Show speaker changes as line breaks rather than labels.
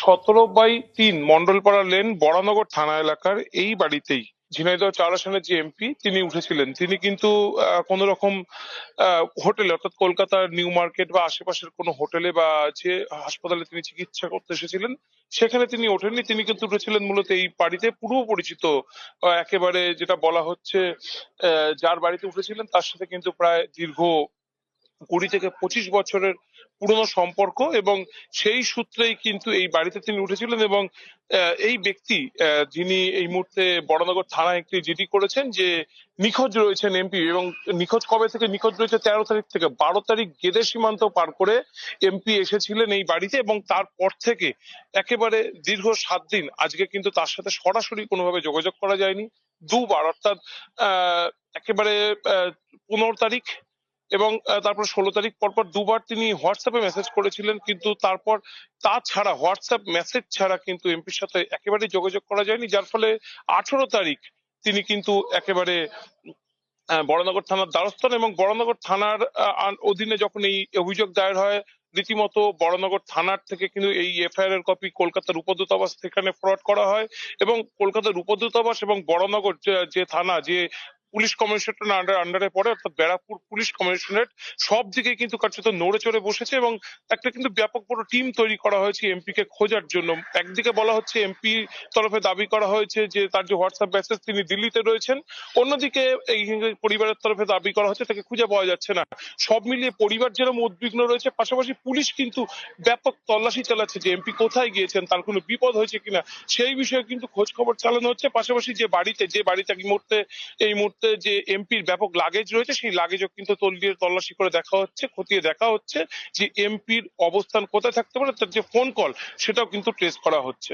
সতেরো বাই তিন মন্ডলপাড়া লেন বরানগর থানা এলাকার এই বাড়িতেই ঝিনাইদহ চার আসনের যে এমপি তিনি উঠেছিলেন। তিনি কিন্তু কোন রকম হোটেলে, অর্থাৎ কলকাতার নিউ মার্কেট বা আশেপাশের কোনো হোটেলে বা যে হাসপাতালে তিনি চিকিৎসা করতে এসেছিলেন, সেখানে তিনি ওঠেননি। তিনি কিন্তু উঠেছিলেন মূলত এই বাড়িতে পূর্ব পরিচিত একেবারে যেটা বলা হচ্ছে যার বাড়িতে উঠেছিলেন, তার সাথে কিন্তু প্রায় দীর্ঘ কুড়ি থেকে পঁচিশ বছরের পুরনো সম্পর্ক এবং সেই সূত্রেই কিন্তু এই বাড়িতে তিনি উঠেছিলেন এবং এই ব্যক্তি যিনি এই মুহূর্তে বড়নগর থানায় একটি জিডি করেছেন যে নিখোঁজ রয়েছেন এমপি এবং নিখোঁজ কবে থেকে নিখোঁজ রয়েছে তেরো তারিখ থেকে, বারো তারিখ গেদে সীমান্ত পার করে এমপি এসেছিলেন এই বাড়িতে এবং তারপর থেকে একেবারে দীর্ঘ সাত দিন, আজকে কিন্তু তার সাথে সরাসরি কোনোভাবে যোগাযোগ করা যায়নি। দুবার, অর্থাৎ একেবারে পনেরো তারিখ এবং তারপর ষোলো তারিখ পরপর দুবার তিনি হোয়াটসঅ্যাপে মেসেজ করেছিলেন, কিন্তু তারপর তাছাড়া হোয়াটসঅ্যাপ মেসেজ ছাড়া কিন্তু এমপির সাথে একেবারেই যোগাযোগ করা যায়নি, যার ফলে আঠারো তারিখ তিনি কিন্তু একেবারে বড়নগর থানার দ্বারস্থ এবং বড়নগর থানার অধীনে যখন এই অভিযোগ দায়ের হয়, রীতিমতো বড়নগর থানার থেকে কিন্তু এই এফআইআর এর কপি কলকাতার উপদূতাবাস সেখানে ফরওয়ার্ড করা হয় এবং কলকাতার উপদূতাবাস এবং বড়নগর যে থানা, যে পুলিশ কমিশনার আন্ডার আন্ডারে পড়ে, অর্থাৎ ব্যারাকপুর পুলিশ কমিশনারেট সব দিকে কিন্তু কার্যত নড়ে চড়ে বসেছে এবং একটা কিন্তু ব্যাপক বড় টিম তৈরি করা হয়েছে এমপি কে খোঁজার জন্য। একদিকে বলা হচ্ছে এমপি তরফে দাবি করা হয়েছে যে তার যে হোয়াটসঅ্যাপ মেসেজ তিনি দিল্লিতে রয়েছেন। অন্যদিকে এই পরিবারের তরফে দাবি করা হচ্ছে, তাকে খুঁজে পাওয়া যাচ্ছে না। সব মিলিয়ে পরিবার যেরকম উদ্বিগ্ন রয়েছে, পাশাপাশি পুলিশ কিন্তু ব্যাপক তল্লাশি চালাচ্ছে যে এমপি কোথায় গিয়েছেন, তার কোনো বিপদ হয়েছে কিনা, সেই বিষয়ে কিন্তু খোঁজ খবর চালানো হচ্ছে। পাশাপাশি যে বাড়িতে যে বাড়িতে এই মুহূর্তে এই মুহূর্তে যে এমপির ব্যাপক লাগেজ রয়েছে, সেই লাগেজও কিন্তু তল্লিয়ে তল্লাশি করে দেখা হচ্ছে, খতিয়ে দেখা হচ্ছে যে এমপির অবস্থান কোথায় থাকতে পারে, তার যে ফোন কল সেটাও কিন্তু ট্রেস করা হচ্ছে।